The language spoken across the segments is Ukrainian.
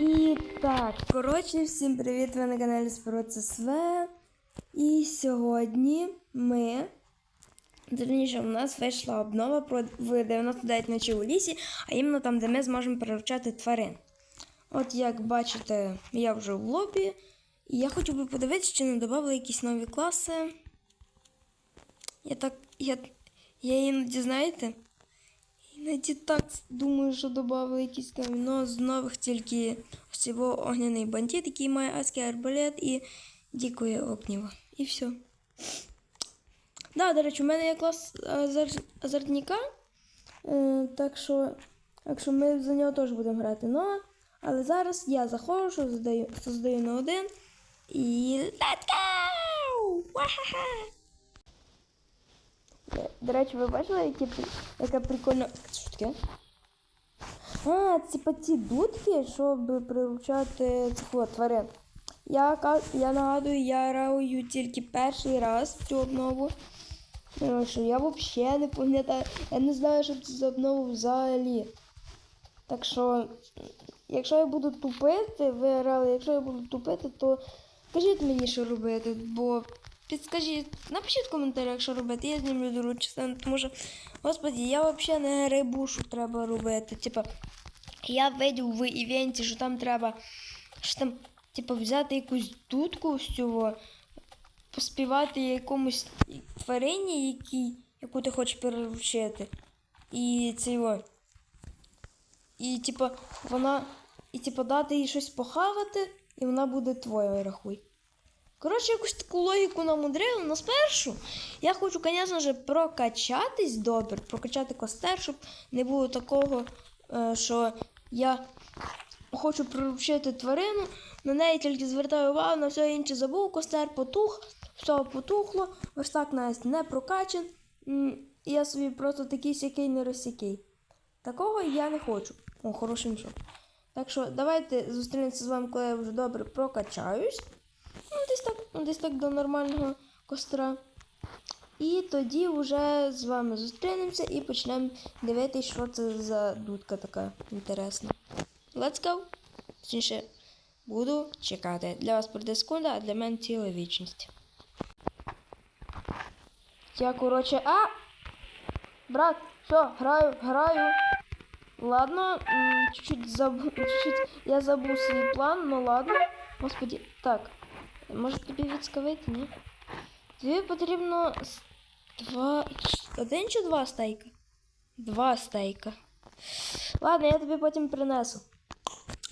І так, коротше, всім привіт! Ви на каналі СВ. І сьогодні ми. Точніше, у нас вийшла обнова про в 99 ночі у лісі, а іменно там, де ми зможемо перевчати тварин. От як бачите, я вже в лобі. І я хочу би подивитися, чи не додали якісь нові класи. Я так. Я, я іноді, знаєте, Іноді так думаю, що додали якісь там, но з нових тільки всього огняний бандит, який має адський арбалет і дікує огнєва. І все. Да, до речі, у мене є клас азар... азартника. Е, так що, так що ми за нього теж будемо грати. Ну, але зараз я заходжу, задаю, создаю на один. І let's go! Вахаха! До речі, ви бачили, які, яка прикольна. Що таке? А, це по ці дудки, щоб приручати цих тварин. Я, я нагадую, я граю тільки перший раз цю обнову. Е, Що я взагалі не пам'ятаю. Я не знаю, що це за обнову взагалі. Так що, якщо я буду тупити, ви грали, якщо я буду тупити, то кажіть мені, що робити, бо підскажіть, напишіть в коментарях, що робити, я знімлю другу частину, тому що, господі, я взагалі не грибу, що треба робити. Типа, я видів в івенті, що там треба що там, типа, взяти якусь дудку з цього, поспівати якомусь тварині, якій, яку ти хочеш переручити. І це. І, типа, вона. І типа дати їй щось похавати, і вона буде твоя, рахуй. Коротше, якусь таку логіку намудрили, але спершу я хочу, звісно ж, прокачатись добре, прокачати костер, щоб не було такого, е, що я хочу приручити тварину, на неї тільки звертаю увагу, на все інше забув, костер потух, все потухло, ось так навіть не І я собі просто такий сякий не розсякий. Такого я не хочу. О, хороший мішок. Так що давайте зустрінемося з вами, коли я вже добре прокачаюсь. Ну, десь так, до нормального костра. І тоді вже з вами зустрінемося і почнемо дивитися, що це за дудка така інтересна. Let's go! Точніше, буду чекати. Для вас пройде секунда, а для мене ціла вічність. Я, коротше, а! Брат, все, граю, граю. Ладно, чуть-чуть забув, чуть-чуть я забув свій план, ну ладно. Господи, так. Може тобі відскавити, ні? Тобі потрібно два. Один чи два стейка? Два стейка. Ладно, я тобі потім принесу.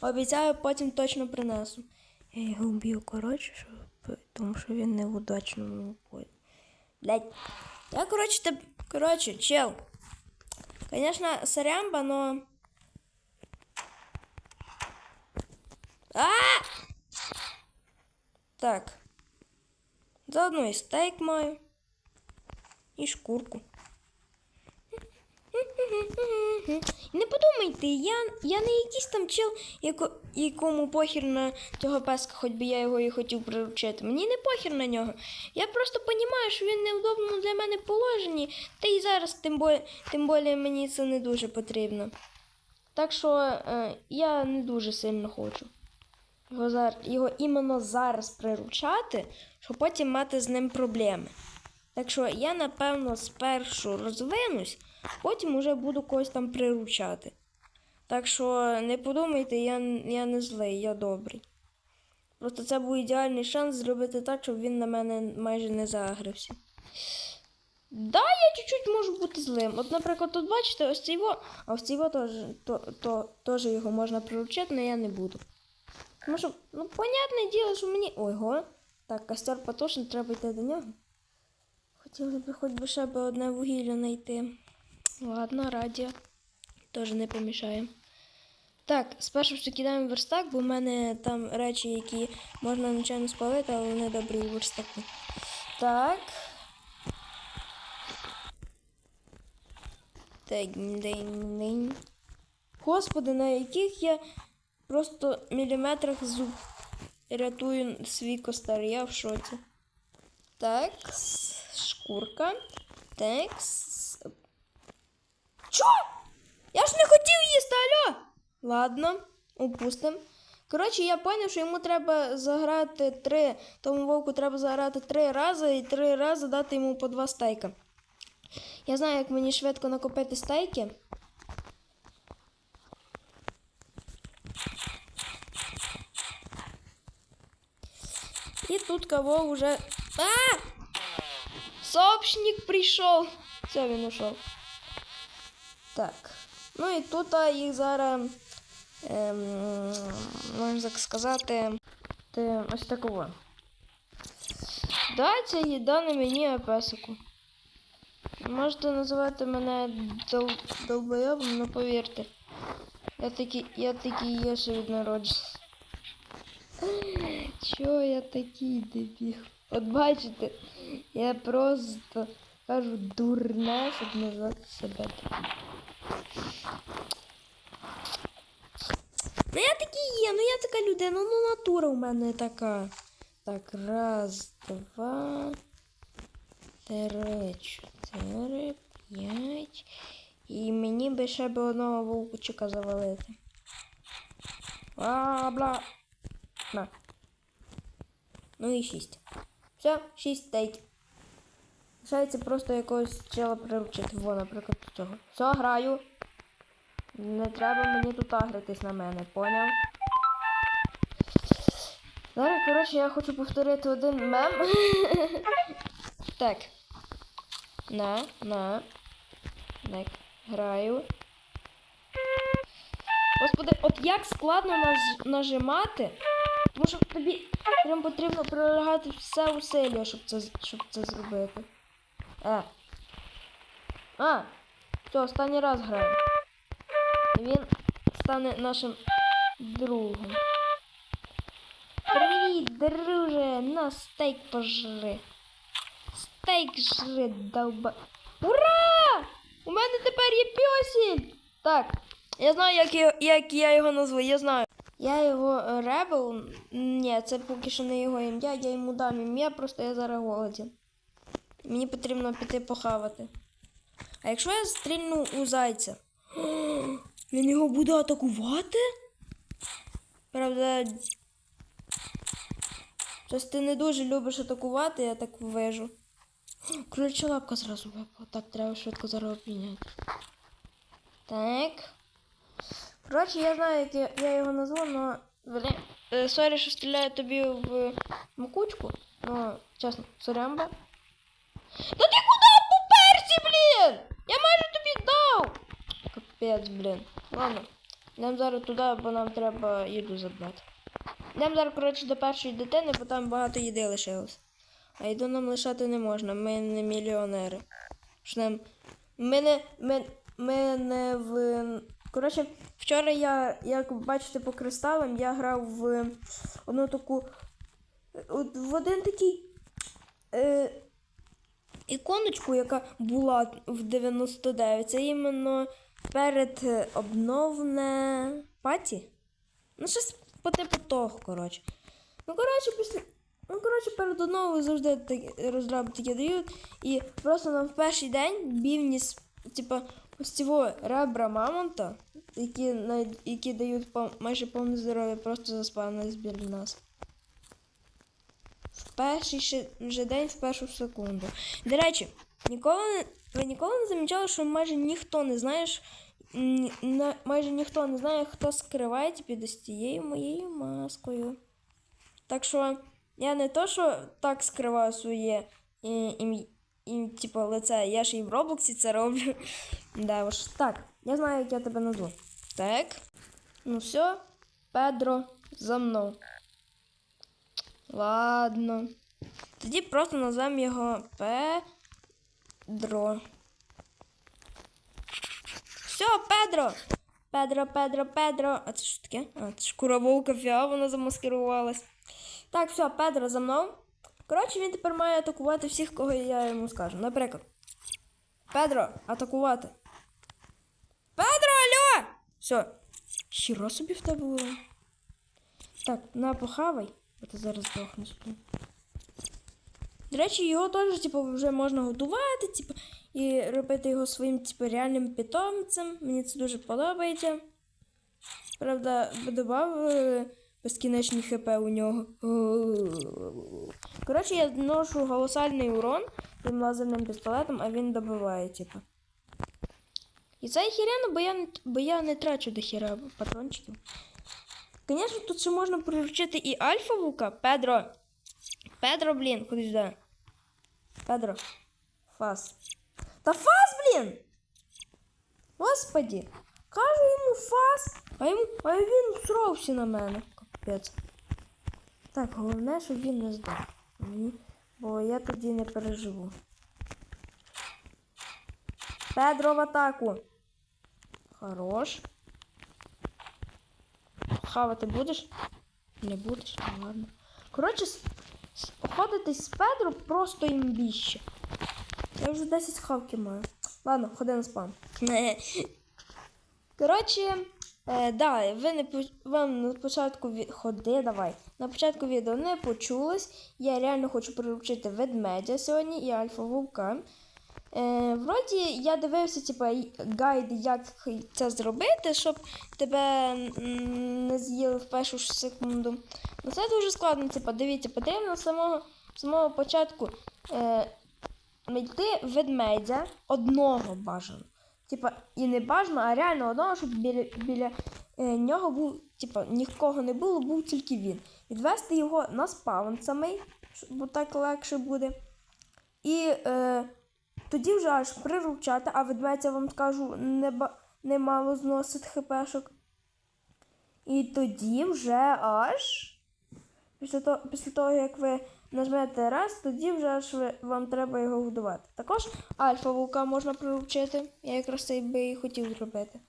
Обіцяю, потім точно принесу. Я його вб'ю, коротше, щоб... тому що він не в удачному полі. Блять. Я, коротше, теб... Коротше, чел. Конечно, сорямба, но... А! Так. Заодно і стейк маю. І шкурку. Не подумайте, я, я не якийсь там чел, яко, якому похір на цього песка, хоч би я його і хотів приручити. Мені не похір на нього. Я просто розумію, що він не в для мене положенні, та й зараз тим, бо, тим більше мені це не дуже потрібно. Так що е, я не дуже сильно хочу його, зар... його іменно зараз приручати, щоб потім мати з ним проблеми. Так що я, напевно, спершу розвинусь, потім уже буду когось там приручати. Так що не подумайте, я, я не злий, я добрий. Просто це був ідеальний шанс зробити так, щоб він на мене майже не загрився. Да, я чуть-чуть можу бути злим. От, наприклад, тут бачите, ось цей во, а ось цей во теж його можна приручити, але я не буду. Тому що, ну, понятне діло, що мені. Ого. Так, костер потушен, треба йти до нього. Хотіли б хоч би ще би одне вугілля знайти. Ладно, радіо. Теж не помішає. Так, спершу все кидаємо верстак, бо в мене там речі, які можна нічого спалити, але вони добрі у верстаку. Так. Господи, на яких я просто міліметрах зуб рятую свій костер, я в шоці. Так, шкурка. Так. Чо? Я ж не хотів їсти, алло! Ладно, упустим. Коротше, я зрозумів, що йому треба заграти три. Тому вовку треба заграти три рази і три рази дати йому по два стейка. Я знаю, як мені швидко накопити стейки. И тут кого уже... А! Сообщник прийшов. Все, він ушов. Так. Ну і тут а, їх зараз, ем, можна так сказати, ти ось такого. Да, ця їда не мені, песику. Можете називати мене дол... долбойобом, але повірте. Я такий, я такий є ще від народження. Чого я такий дебіл? От бачите, я просто кажу дурне, щоб назвати себе таким. Ну я такий є, ну я така людина, ну натура у мене така. Так, раз, два, три, чотири, п'ять. І мені би ще би одного вовкучика завалити. А, бла. На. Ну і шість. Все, шість стейків. Лишається просто якогось чела приручити. Во, наприклад, цього. Все, граю. Не треба мені тут агритись на мене, поняв? Зараз, коротше, я хочу повторити один мем. так. На, на. Так, граю. Господи, от як складно наж- нажимати, тому що тобі прям потрібно прилагати все усилля, щоб це, щоб це зробити. Е. А, все, останній раз граю. Він стане нашим другом. Привіт, друже! На стейк пожри. Стейк жри, долба. Ура! У мене тепер є пьосіль! Так, я знаю, як, його, як я його назву, я знаю. Я його Ребел. Ні, це поки що не його ім'я, я йому дам ім'я, просто я зараз голоден. Мені потрібно піти похавати. А якщо я стрільну у зайця, він його буде атакувати? Правда. Щось ти не дуже любиш атакувати, я так вижу. Кроляча лапка зразу випала. Так, треба швидко зараз обміняти. Так. Коротше, я знаю, як я, його назву, але. Блін. е, Сорі, що стріляю тобі в макучку. Ну, чесно, сорямба. Та ти куди поперся, блін? Я майже тобі дав. Капець, блін. Ладно. Йдемо зараз туди, бо нам треба їду забрати. Йдемо зараз, коротше, до першої дитини, бо там багато їди лишилось. А їду нам лишати не можна, ми не мільйонери. Що нам... Ми не. Ми, ми не в. Коротше, вчора я, як бачите, по кристалам, я грав в одну таку. В один такий. Е, іконочку, яка була в 99. Це іменно перед е, обновне паті. Ну, щось по типу того, коротше. Ну, коротше, після. Ну, коротше, перед одного завжди такі розраби такі дають. І просто нам в перший день бівні, типа, ось цього ребра мамонта, які, на- які дають пов- майже повне здоров'я, просто заспавнились біля нас. В перший ще- же день, в першу секунду. До речі, ніколи, не- ви ніколи не замічали, що майже ніхто не знає, ш- ні- на- майже ніхто не знає, хто скривається під ось цією моєю маскою. Так що я не то, що так скриваю своє і, І, типу, лице, я ж і в Роблоксі це роблю. да, уж. Так, я знаю, як я тебе назву. Так. Ну все, Педро, за мною. Ладно. Тоді просто назвемо його Педро. Все, Педро! Педро, Педро, Педро. А це що таке? А, це ж курововка фіа, вона замаскирувалась. Так, все, Педро за мною. Коротше, він тепер має атакувати всіх, кого я йому скажу. Наприклад. Педро, атакувати. Педро, алло! Все. Хіро собі в тебе було. Так, на похавай, бо ти зараз здохнеш. До речі, його теж, типу, вже можна годувати, типу, і робити його своїм, типу, реальним питомцем. Мені це дуже подобається. Правда, додавали безкінечні хп у нього. Коротше, я ношу голосальний урон тим лазерним пістолетом, а він добиває, типу. І це хіряно, бо я, бо я не трачу до хіра патрончиків. Звісно, тут ще можна приручити і альфа вука. Педро. Педро, блін, ходи сюди. Педро. Фас. Та фас, блін! Господі. Кажу йому фас, а, йому, а він сровся на мене. Капець. Так, головне, щоб він не здав. Бо я тоді не переживу. Педро в атаку. Хорош. Хавати будеш? Не будеш, ну ладно. Коротше, с- з Педро просто імбіще. Я вже 10 хавки маю. Ладно, ходи на спам. Коротше, е, да, ви не вам на початку ві... ходи, давай. На початку відео не почулось. Я реально хочу приручити ведмедя сьогодні і альфа вовка. Е, вроді я дивився, типа, й- гайд, як це зробити, щоб тебе не з'їли в першу ж секунду. Ну це дуже складно, типа, дивіться, потрібно з самого, самого початку е, знайти ведмедя одного бажано. Типа, і не бажано, а реально одного, щоб біля, біля е, нього був, типа, нікого не було, був тільки він. Відвести його на спаун самий, бо так легше буде. І е, тоді вже аж приручати, а ведмедь, я вам скажу, не немало зносить хпшок. І тоді вже аж. Після того, після того, як ви нажмете раз, тоді вже аж вам треба його годувати. Також альфа вулка можна приручити. Я якраз це би і хотів зробити.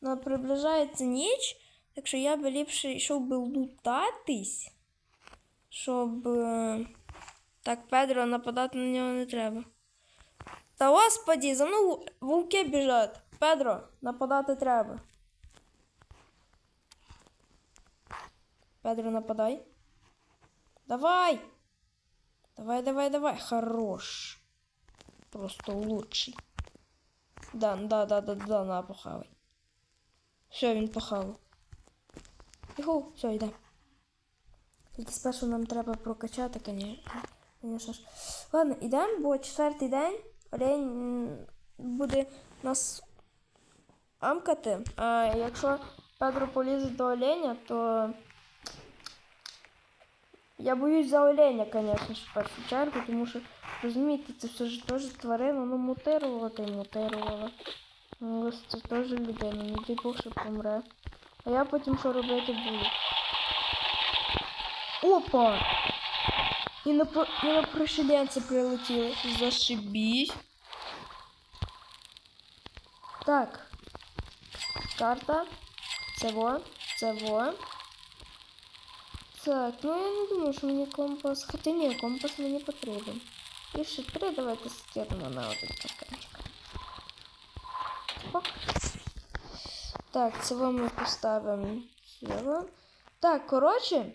Ну, приближається ніч, так що я би ліпше йшов би лутатись, щоб е, так Педро нападати на нього не треба. Та господі, за мною вовки біжать. Педро, нападати треба. Педро, нападай. Давай! Давай, давай, давай. Хорош. Просто лучший. Да, да, да, да, да, на, похавай. Все, він похавав. Його, все, йде. Тільки спершу нам треба прокачати. Конечно ж. Ладно, йдемо, бо четвертий день олень буде нас амкати. А якщо Педро полізе до оленя, то я боюсь за оленя, звісно ж, в першу чергу, тому що, розумієте, це все ж теж тварина, ну мутирувала та й мутирувала. Ну, ось це теж людина, не дай Бог, що помре. А я потім що робити буду? Опа! І на, і на пришелянця прилетіли. Зашибісь. Так. Карта. Це во. Це во. Так, ну я не думаю, що мені компас. Хоча ні, компас мені потрібен. І ще три, давайте скинемо на один стаканчик. Так, це ми поставимо сюди. Так, коротше.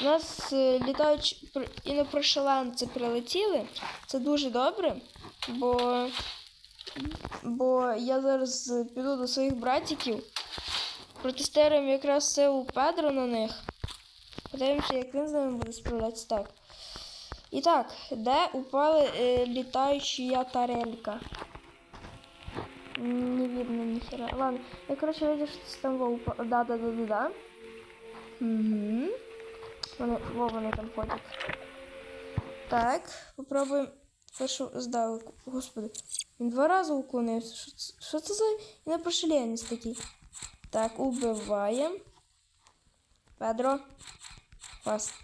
У нас е, літаючі пр- інопрошеланці прилетіли. Це дуже добре, бо, бо я зараз піду до своїх братиків. Протестуємо якраз силу Педро на них. Подивимося, як він з ними буде справлятися. Так. І так, де упали е, літаюча тарелька? Не видно ніхера. Ладно, я коротше видиш, що це там во упа... Да, да, да, да, да. Угу. Вони, во, вони там ходять. Так, попробуємо першу здалеку. Господи, він два рази уклонився. Що це, за інопрошелянець такий? Так, убиваємо. Педро. Фас.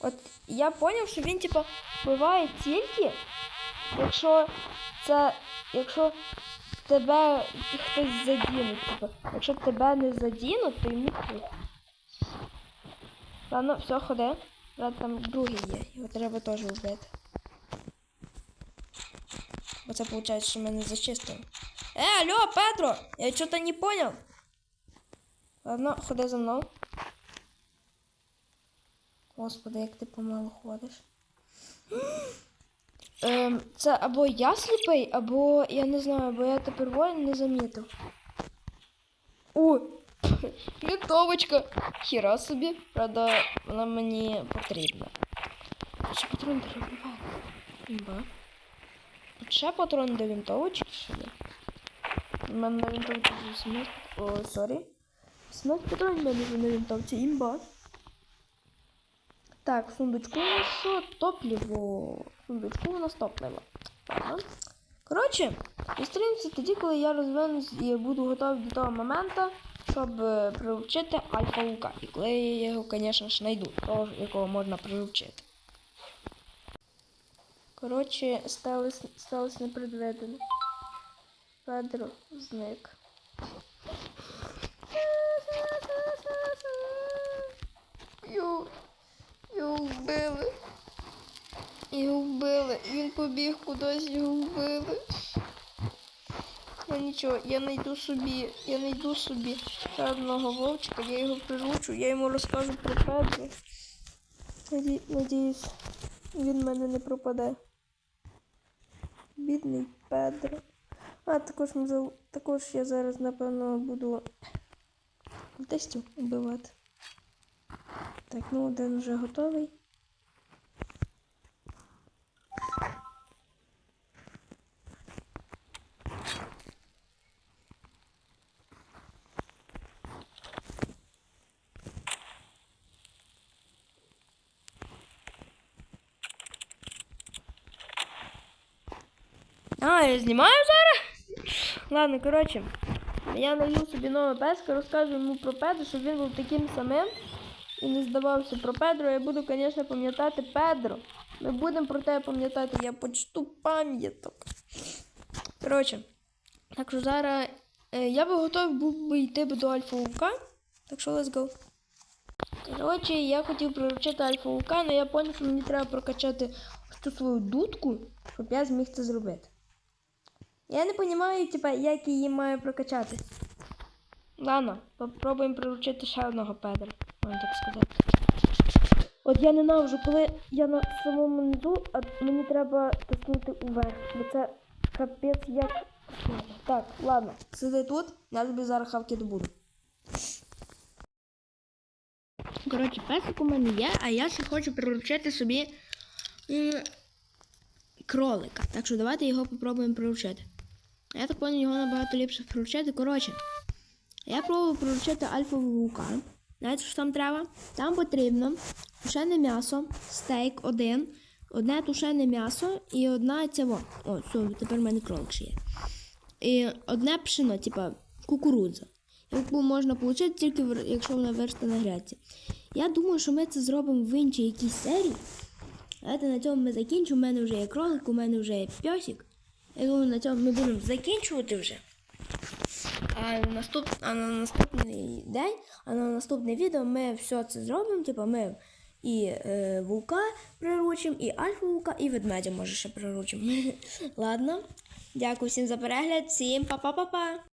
От я поняв, що він, типа, вбиває тільки, якщо це. Якщо тебе хтось задіне, типа. Якщо тебе не задінуть, то йому похуй. Ладно, все, ходи. Правда, там другий є. Його треба теж вбити. Бо це виходить, що мене зачистили. Е, алло, Петро! Я что-то не понял. Ладно, ходи за мною. Господи, як ти помалу ходиш. Ем, це або я сліпий, або я не знаю, або я тепер воїн не замітив. О! Вінтовочка. Хіра собі. Правда, вона мені потрібна. Ще патрон дерев'яний. Ще патрон до вінтовочки сюди. У мене на вінтовці 18. О, сорі. 18 патронів в мене на вінтовці. Імба. Так, сундучку у нас? Топливо. В сундучку у нас топливо. Ладно. Коротше, зустрінемося тоді, коли я розвинусь і буду готовий до того моменту, щоб е, приручити альфа лука. І коли я його, звісно ж, знайду, того, якого можна приручити. Коротше, сталося, сталося непредвидено. Педро зник. Його, вбили. Його вбили. Він побіг кудись, його вбили. Ну нічого, я знайду собі, я знайду собі ще одного вовчика, я його приручу, я йому розкажу про Педро. Наді... Надіюсь, він в мене не пропаде. Бідний Педро. А також ми також я зараз, напевно, буду тестю вбивати. Так, ну один вже готовий. А, я знімаю? Ладно, коротше, я навів собі нового песка, розкажу йому про Педро, щоб він був таким самим і не здавався про Педро. Я буду, звісно, пам'ятати Педро. Ми будемо про тебе пам'ятати, я почту пам'яток. Коротше, так що зараз е, я би готовий був би йти до Альфа Лука. Так що let's go. Коротше, я хотів приручити Альфа Лука, але я зрозумів, що мені треба прокачати цю свою дудку, щоб я зміг це зробити. Я не розумію, типа, як її маю прокачати. Ладно, попробуємо приручити ще одного Педра, можна так сказати. От я ненавижу, коли я на самому низу, а мені треба тиснути уверх, бо це капець як. Так, ладно, сиди тут, я тобі зараз хавки добуду. Коротше, песик у мене є, а я ще хочу приручити собі м, кролика. Так що давайте його попробуємо приручити. Я так понял, його набагато ліпше приручити. Коротше, я пробував приручити альфового вулка. Знаєте, що там треба? Там потрібно тушене м'ясо, стейк один, одне тушене м'ясо і одна цього. О, все, тепер в мене кролик ще є. І одне пшено, типа кукурудза. Яку можна отримати тільки якщо вона виросте на грядці. Я думаю, що ми це зробимо в іншій якійсь серії. Давайте на цьому ми закінчимо. У мене вже є кролик, у мене вже є пьосик. Я думаю, на цьому ми будемо закінчувати вже. А, наступ... а на наступний день, а на наступне відео ми все це зробимо. Типу ми і е, вулка приручимо, і альфа вулка, і ведмедя може ще приручимо. Ладно. Дякую всім за перегляд, всім па-па-па-па.